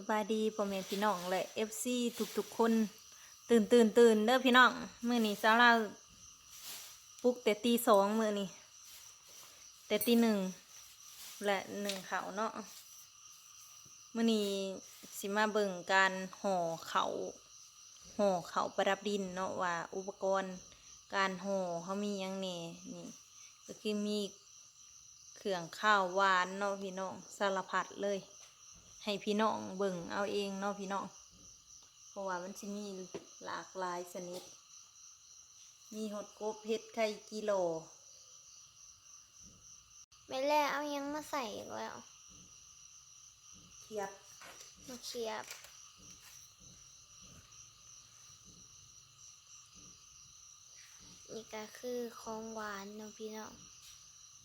สบายดีพ่อแม่พี่น้องและ FC ทุกๆคน ตื่นตื่นตื่นเด้อพี่น้องเมื้อนี้ซาร่าปลุกแต่ตีสองเมื้อนี้แต่ตีหนึ่งและหนึ่งเขาเนาะเมื้อนี้สิมาเบิ่งการห่อเขาห่อเขาประดับดินเนาะว่าอุปกรณ์การห่อเขามียังแหน่นี่ก็คือมีเครื่องข้าวหวานเนาะพี่น้องสารพัดเลย ให้พี่น้องเบิ่งเอาเองเนาะพี่น้อง เพราะว่ามันสิมีหลากหลายชนิด มีฮอดกบเห็ดไข่กิโลแม่แร่เอายังมาใส่อีกแล้วเทียบมาเคียบนี่ก็คือของหวานเนาะพี่น้อง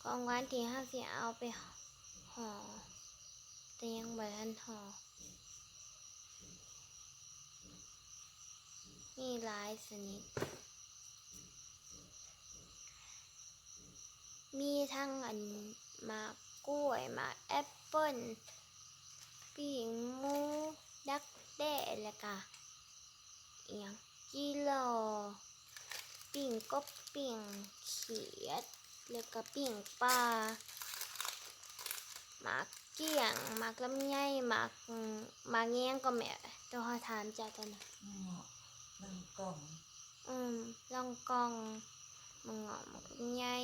ของหวานที่ห้าสิเอาไปห่อ แต่ยังบ่ทันหอมีหลายชนิด มีทั้งอันมากกล้วยมากแอปเปิ้ลปิงมูดักแด้แล้วก็เอียงกิโลปิ่งกบปิ่งเขียด แล้วก็ปิ่งปลาหมาก กี้ยงหมากลำไยหมากหมากแงงก็แม่ต้องขอถามจ้าตอนนั้นหนึ่งกล่องอืมลองกองมังงอกมักใหญ่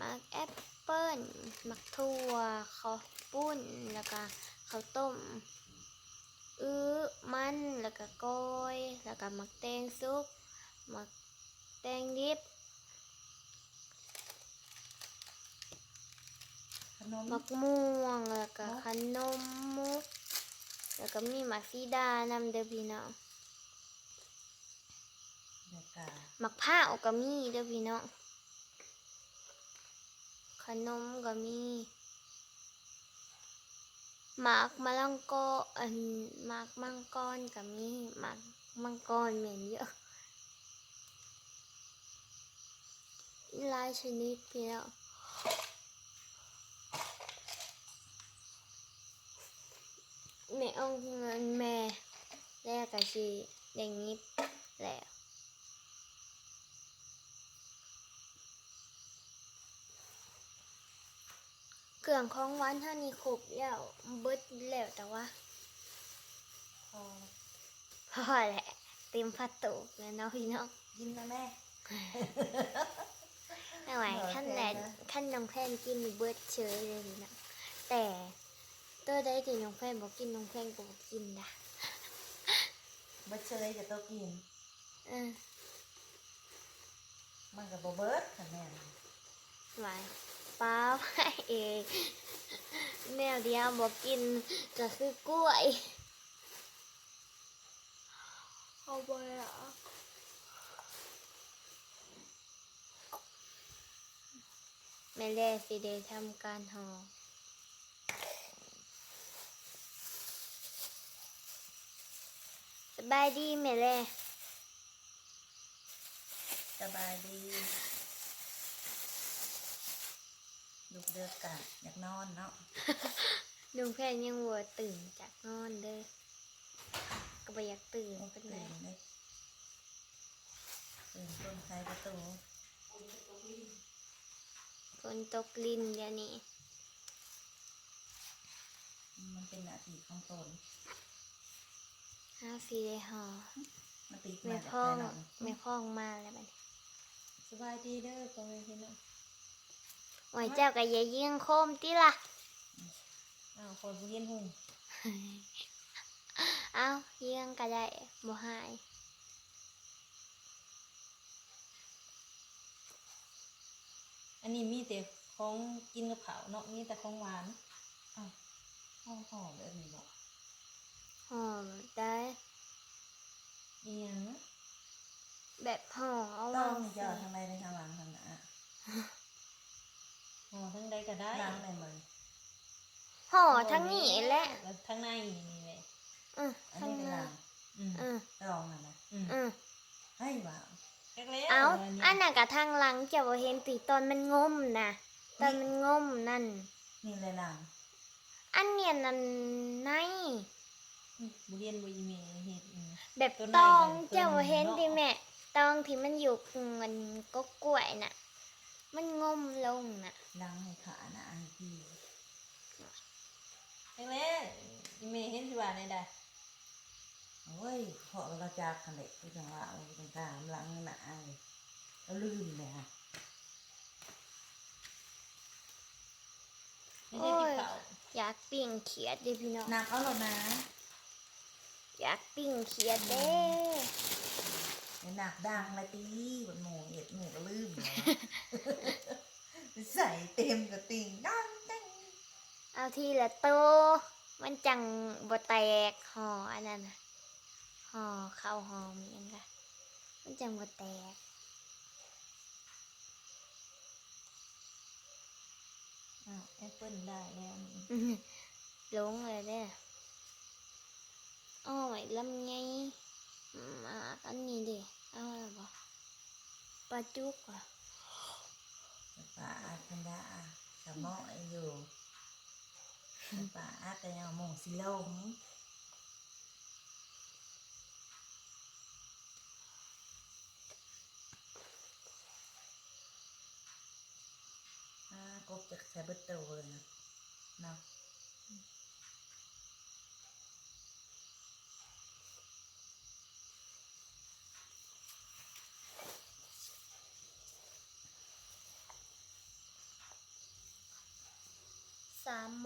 มักแอปเปิ้ลมักถั่วข้าวปุ้นแล้วก็ข้าวต้มอื้อมันแล้วก็ก้อยแล้วก็มักแตงซุกมักแตงดิบ นม มักม่วงแล้วก็ขนมมุก แล้วก็มีมักซีดานำเด้อพี่น้องเดียวกามักผ้าวก็มีเด้อพี่น้องขนมก็มีหมากมะลังกออันหมากมังกรก็มีหมากมังกรเหม็นเยอะหลายชนิดพี่น้อง แม่เอาเงินแม่แลกกับชีเด้งนิดแล้วเครื่องของหวานเท่านี้ครบแล้วเบิดแล้วแต่ว่าพอพอแหละเต็มพัดตุกแล้วเนาะพี่น้องกินนะแม่ไม่ไหวโอเคขั้นแหลนะขั้นน้องแพนกินเบิดเฉยเลยพี่น้องแต่ ตัวใดที่น้องแพนบอกกินน้องแพนก็บอกกินนะบ่เชยจะต้องกิน เออมันกับบ่เบิดค่ะแม่ไหวป้าไปเองแนวเดียวบอกกินก็คือกล้วยเอาไปอะแม่เล่สิได้ทำการห่อ บายดีแม่เล่สบายดีลูกเดือกกะอยากนอนเนาะ ลุงแพนยังวัวตื่นจากนอนเด้อก็บ่อยากตื่นโอ้เป็นตื่ไรนเลยตื่นต้นไทยประตูฝนตกลินเดี๋ยวนี้ มันเป็นหน้าที่ของตน ห้าสีได้ห่อมาติดแม่มาจากพ่องแม่หลังแม่พ่องมาแล้วบัดนี้สบายดีเด้อพ่อแม่พี่น้องโอ้ยเจ้าก็อย่ายิงโคมติล่ะอ้าวคนผู้เย็นหุ่งเอายิงก็ได้บ่หายอันนี้มีแต่ของกินกับข้าวเนาะมีแต่ของหวานอ้าวห่อห่อแบบนี้บอก หอมได้อีหยังแบบห่อเอาต้วาองงเจาะทางใดในทางหลังทางหน้าห่อทั้งใดก็ได้ล้างได้หมดห่อทั้งนี้แหละแล้วทั้งในนี่แหละอืออันทั้งนี้เป็นนั้ล้านงอืมอือลองน่ะนะอืมอือให้ว่าแรกๆเอานนี้อันน่ะกะทางหลังเจ้าบ่เห็นติตอนมันงมนะตอนมันงมนั่น นี่เลยล้างอันเนี้ยนั่นใน บุเรียนบุยเมเฮ็ดอืม แบบต้นตองไม้เจ้าต้นเห็นดิเนาะแม่ตองที่มันอยู่เงินก็กล้วยน่ะ มันงมลงน่ะ ล้างให้ขานะอันพี่เฮ้ยแม่อีเมเห็นสิว่าในใดโอ้ยเพราะเราจากกันเลยที่จังหวะเราต้องตามล้างหนาเลยเราลืมเลยฮะไม่ได้ที่เขาอยากปิ้งเขียดเดิพี่น้องหนักเอาหรอนะ อยากปิ้งเขียดเด้เดี๋ยวหนักดังละตีบนหมูเอ็ดหมูก็ลืมเลยใส่เต็มกระติ่งดังเต้งเอาทีละโตวมันจังบ่แตกห่ออันนั้นน่ะห่อข้าวหอมยังไงมันจังบ่แตกอ้าวแอปเปิ้ลได้แล้วนี่อื้อหือหลงเลยเด้ออ้อย ลำไงอืมอะอันนี้ดิเอาอะไรบ่ปลาจุกอะป่าอาคันดาสมออยู่ป่าอาแต่ยั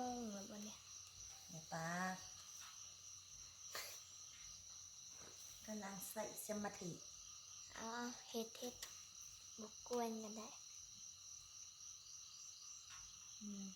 งมงสิลงอ่ากบจากใส่เบิดโตเลยนะเนาะสามโมงแล้วบ่เนี่ยเดี๋ยวป้ากำลังใส่สมาธิเอาเฮ็ดเฮ็ดบุกกวนกันได้ อืม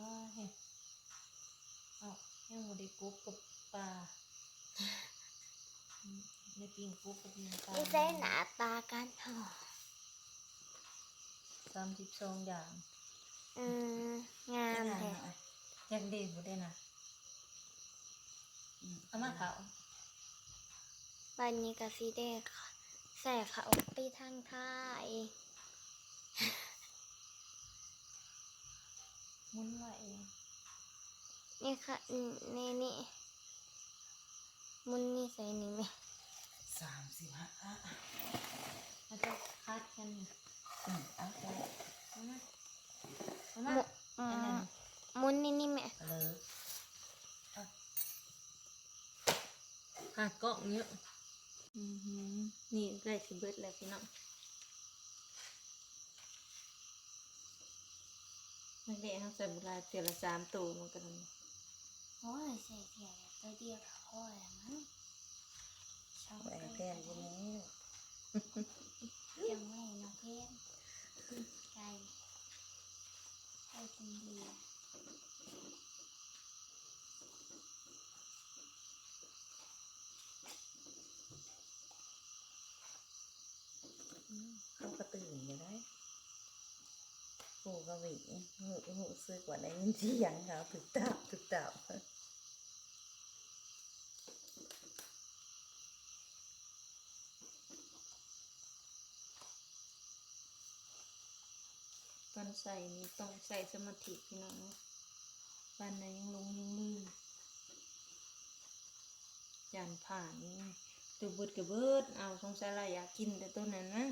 ว้าเฮ้ยเอายังบ่ ได้กุ๊กกับปลาอืมได้ปิ้งกุ๊กกับปิ้งปลานี่ใส่หน้าตากันห่อสามสิบสองอย่าง อืมงามงานแท้หน่อยอยากดีบ่ได้นะอืมเอามาเขาบันนี้ก็สิได้ค่ะใส่เขาไปทางท้ายหมุนไว้ นี่ค่ะอืมนี่นี่มุนนี่ใส่นี่ไหมสามสิบห้าอะแล้วก็คัดกันนี่อืมเอาไปเอามาเอามุมาอือันนั้มนมุนนี่นี่ไหมเลยขาดกล้องเยอะอือหือนี่ได้สิเบิดแล้วพี่น้องนักเรียนเขาใส่บุหรี่เสียละสามตัวมันก็นั่ นโอ้ยใส่เทียตัวเดียวก็พอแล้วมั้งช่อบแหวกันนแพนคนนี้ยังไม่น้องเพนไก่ไก่กินเบีเขาก็ตื่นอยู่ได้ปูกระวิหูหูซึกว่าได้ยินเสียงเขาถึกตับถึกตับ ใส่นี่ต้องใส่สมาธิพี่น้องบ้านไหนยังลงยังมือยานผ่านนี่ตัวเบิดกับเบิดเอาสงสัยเราอยากกินแต่ตัวนั้นนะ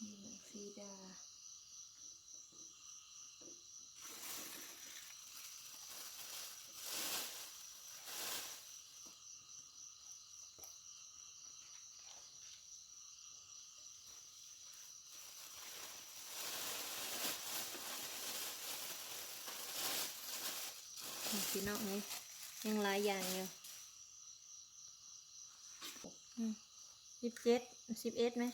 นี่หนังซีดา นี่ พี่น้องนี่ยังหลายอย่างอยู่อืมสิบเจ็ดสิบเอ็ดไหม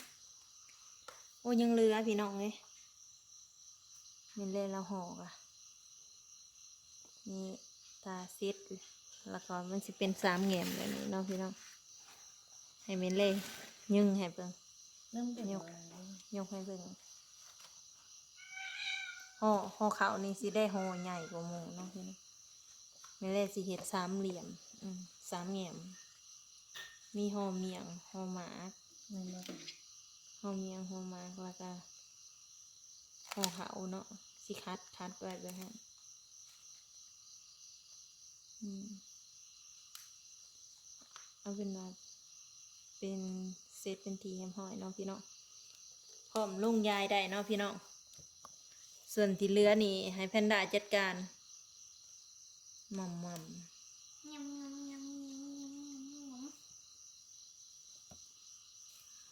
โอ้ยังเหลือพี่น้องเลยเมนเล่เราห่อกอะนี่ตาเซ็ตแล้วก็มันจะเป็นสามแง่มแบบนี้เนาะพี่น้องให้เมนเล่ยึงให้เบิ่งนึ่งเป็นยกยกให้เบิ่งห่อห่อเขาวนี่สิได้ห่อใหญ่กว่าหมูเนาะพี่น้อง เมนเล่สิเห็ดสามเหลี่ยมอืมสามแง่มมีห่อเมียงห่อหมากห่อเมียงห่อหมากแล้วก็ห่อเขาเนาะสิคัดคัดไว้แบบนั้นอืมเอาเป็นว่าเป็นเซตเป็นทีแฮมหอยเนาะพี่น้องพร้อมลุงยายได้เนาะพี่น้องส่วนที่เหลือนี่ให้แพนด้าจัดการ ม่อมม่อมยำยำยำยำยำย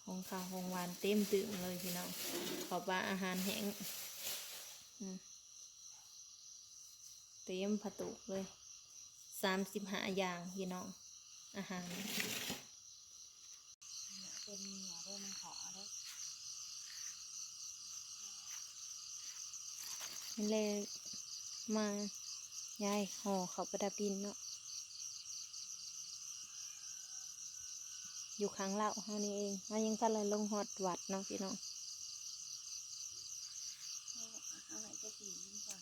ของข้าวของหวานเต็มตึงเลยพี่น้องขอบว่าอาหารแห้งเต็มผตุกเลยสามสิบห้าอย่างพี่น้อง อาหารเป็นเหนียวด้วยมันขอด้วยนี่เลยมา ยายห่อเขาประดับดินเนาะ อยู่ข้างเล่าเฮานี่เองเรายังทันเลยลงฮอดวัดเนาะพี่น้องเอาไหนจะตีมันก่อน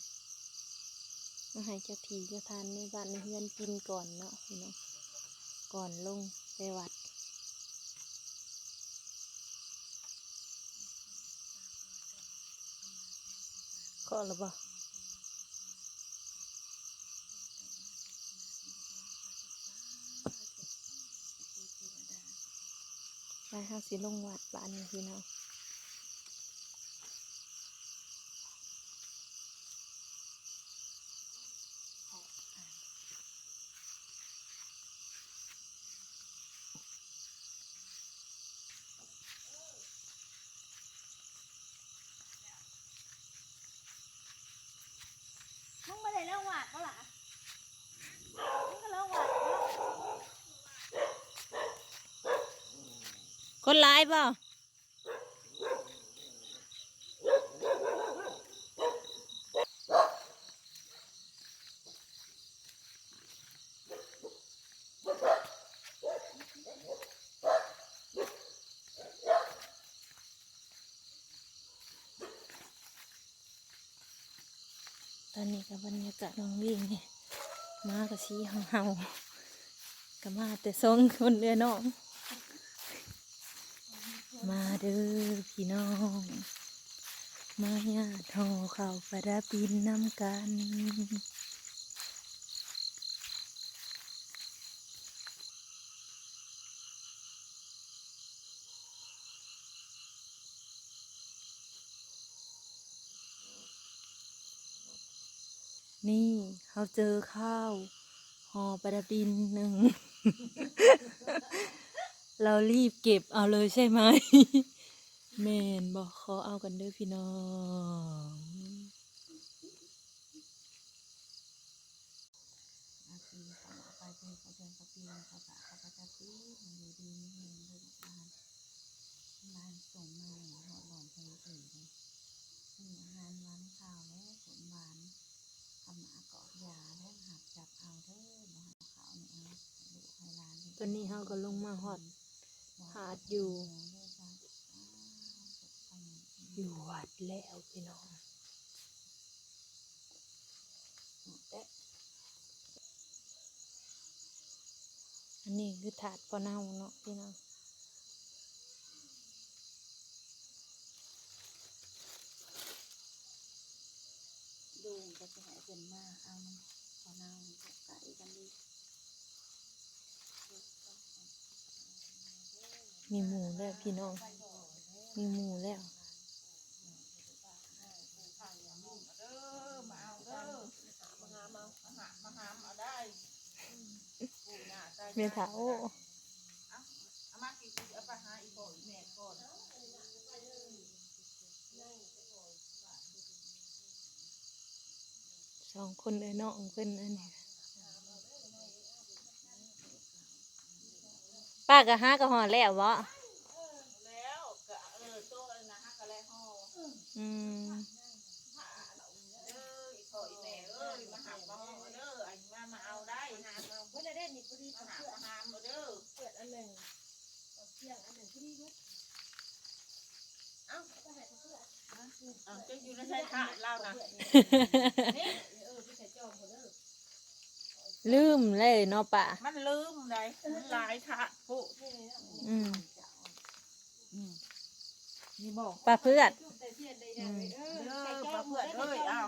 มาให้เจ้าทีเจ้าทานในบ้านในเฮือนกินก่อนเนาะพี่น้อง ก่อนลงไปวัดก็หรือเปล่า ไปห้าสิลงวัดบ้านนี้พี่น้องำมึงไม่ได้เรื่องหวาดก็หล่ะมึงก็เรื่องหวาดก็ คนร้ายเปล่าตอนนี้กับบรรยากาศน้องวิ่งเนี่ยมากับชีเฮาเฮาๆกับมาแต่สองคนเดือน้อง มาเด้อพี่น้อง มาญาติห่อข้าวประดินน้ำกันนี่เขาเจอข้าวห่อประดินหนึ่ง เรารีบเก็บเอาเลยใช่ไหมแมนบอกขอเอากันเด้อพี่น้องอาตีเขาเอากันอยู่ดีนี่เองเลยบ้านบ้านส่งมาหัวหลอนเพลสื่อเลยมีอาหารหวานข้าวและสมบานทำหมากอกยาและหักจับเอาเด้อมาหาข้าวเนี่ยเอาลูกให้านตอนนี้เขาก็ลงมาหอด หาดอยู่ อยู่วัดแล้วพี่น้องอันนี้คือถาดปอเน่าเนาะพี่น้องดูก็จะให้เป็นมาเอาพอเน่าไก่กันดี มีหมูแล้วพี่น้อง มีหมูแล้วเมถาโอเอามากินเอาไป้าก็ห้ากระหอแล้ววะอ้าวมจะอยู่ในใช้ถาดเรานะ ลืมเลยเนาะป่ามันลืมได้มันหลายทะผู้อืมนี่บอกป่าเพื่อนอืมเด้อปลาเพื่อนเอ้ยเอา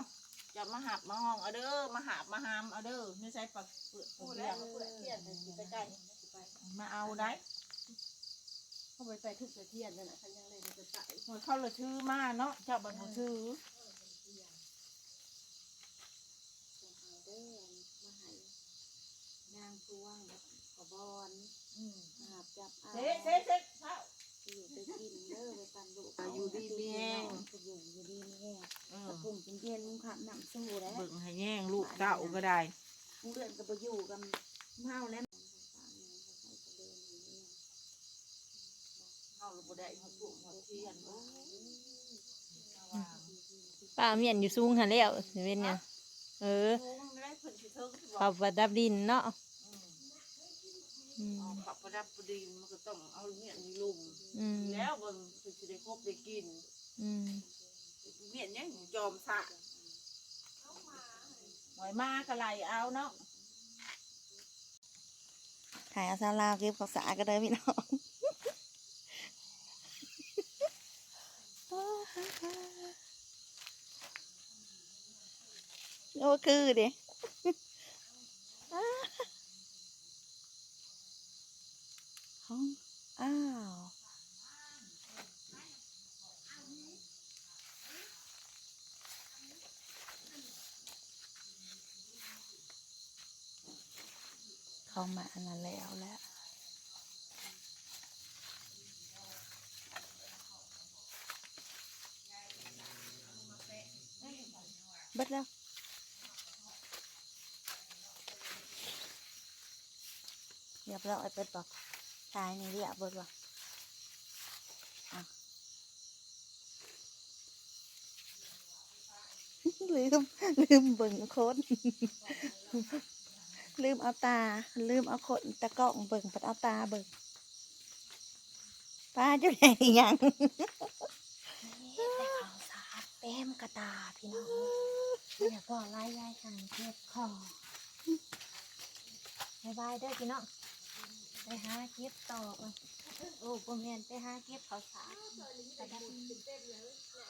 จะมาหับมาห้องเอาเด้อมาหาบมาหามเอาเด้อไม่ใช่ปลาเพื่อนเพื่อนเพื่อนมาเอาได้เข้าไปไปทุกเทียนนั่นน่ะคันยังเลยมันจะใส่หมดเข้าเลยชื่อมาเนาะเจ้าบันบ่ชื่อ เด้อมาให้ นางพวงกับขบอนอืมหาบจับเอาเซ่เซ่เซ่เศร้าอยู่ไปกินเด้อไปปันลูกไปอยู่ดีมีแห้งไปอยู่อยู่ดีมีแห้งเออตะปุ่มเป็นเย็นขับน้ำสู้แล้วเบิ่งให้แย่งลูกเต้าก็ได้ผู้เดือนก็ไปอยู่กับเมาแล้วเอาลูกบ่ได้มาปลูกมาเทียนโอ้ยป้าเมียนอยู่สูงหันแล้วสิเป็นเนี่ยเออโอ้ยไม่ได้เพิ่นสิเทิงสิบอเขากประดับดินเนาะ อืมเอาขับประดับประดินมันก็ต้องเอาเมียนนี่ลุมอืมแล้วเบิ่งคือสิได้ครบได้กินอืมเมียนยังยอมสะหอยมากะไรเอาเนาะขายอาซาลาวเก็บข้าวสารก็ได้พี่น้องโอ้คือเด้ ห้องอ้าวเข้ามาอันนั้นแล้วแหล้วบิดแล้วเรียบร้อยเปิดบอก ตายนี่เรียบเบิดบอกอะลืม ลืมเบิ่งโคนลืมเอาตา ลืมเอาขนตะกล้องเบิ่งปัดเอาตาเบิ่งป้าจะไหนยังแต่เขาสาดเต็มกระตาพี่น้องอย่าพอไล่ยายหันเจ็บคอบายบายเด้อพี่น้อง ไปหาเก็บต่อโอ้โหแมนไปหาเก็บข้าวสาร